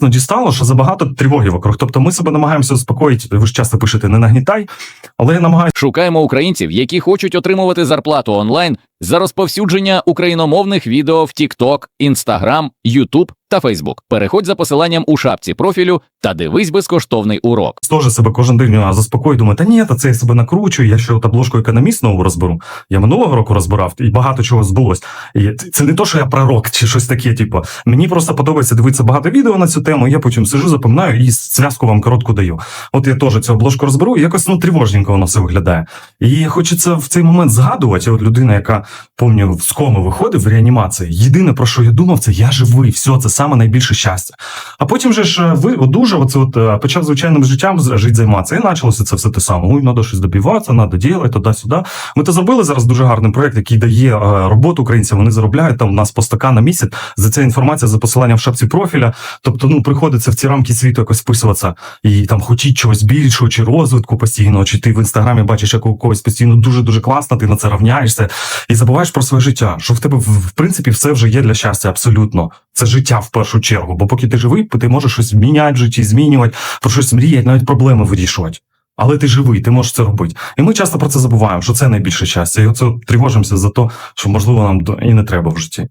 Ну, дістало, що забагато тривоги вокруг. Тобто ми себе намагаємося заспокоїти. Ви ж часто пишете не нагнітай, але я намагаюся Шукаємо українців, які хочуть отримувати зарплату онлайн за розповсюдження україномовних відео в TikTok, Instagram, YouTube та Facebook. Переходь за посиланням у шапці профілю та дивись безкоштовний урок. теж себе кожен день заспокою. Думаю, та ні, та це я себе накручую. Я ще от обложку економіст нову розберу. Я минулого року розбирав і багато чого збулось. І це не то, що я пророк чи щось таке. Типу, мені просто подобається дивитися багато відео на цю тему. Я потім сижу, запоминаю і зв'язку вам коротку даю. От я теж цю обложку розберу, і якось ну тривожненько воно все виглядає. І хочеться в цей момент згадувати. От людина, яка помню, з коми виходив в реанімації. Єдине про що я думав, це я живий. Все, це саме найбільше щастя. А потім же ж е, ви одужав, оце от е, почав звичайним життям жити займатися. І почалося це все те саме. Ой, треба щось добиватися, треба ділати, туди-сюди. Ми то зробили зараз дуже гарний проект, який дає е, роботу українцям. Вони заробляють там у нас по стака на місяць. За це інформація за посиланням в шапці профіля. Тобто, ну приходиться в ці рамки світу якось вписуватися і там хотіть чогось більшого, чи розвитку постійного, чи ти в інстаграмі бачиш, як у когось постійно дуже дуже класно, ти на це равняєшся і забуваєш про своє життя. Що в тебе в принципі все вже є для щастя, абсолютно. Це життя в першу чергу. Бо поки ти живий, ти можеш щось міняти в житті, змінювати, про щось мріяти, навіть проблеми вирішувати. Але ти живий, ти можеш це робити. І ми часто про це забуваємо, що це найбільше щастя. І оце тривожимося за те, що можливо нам і не треба в житті.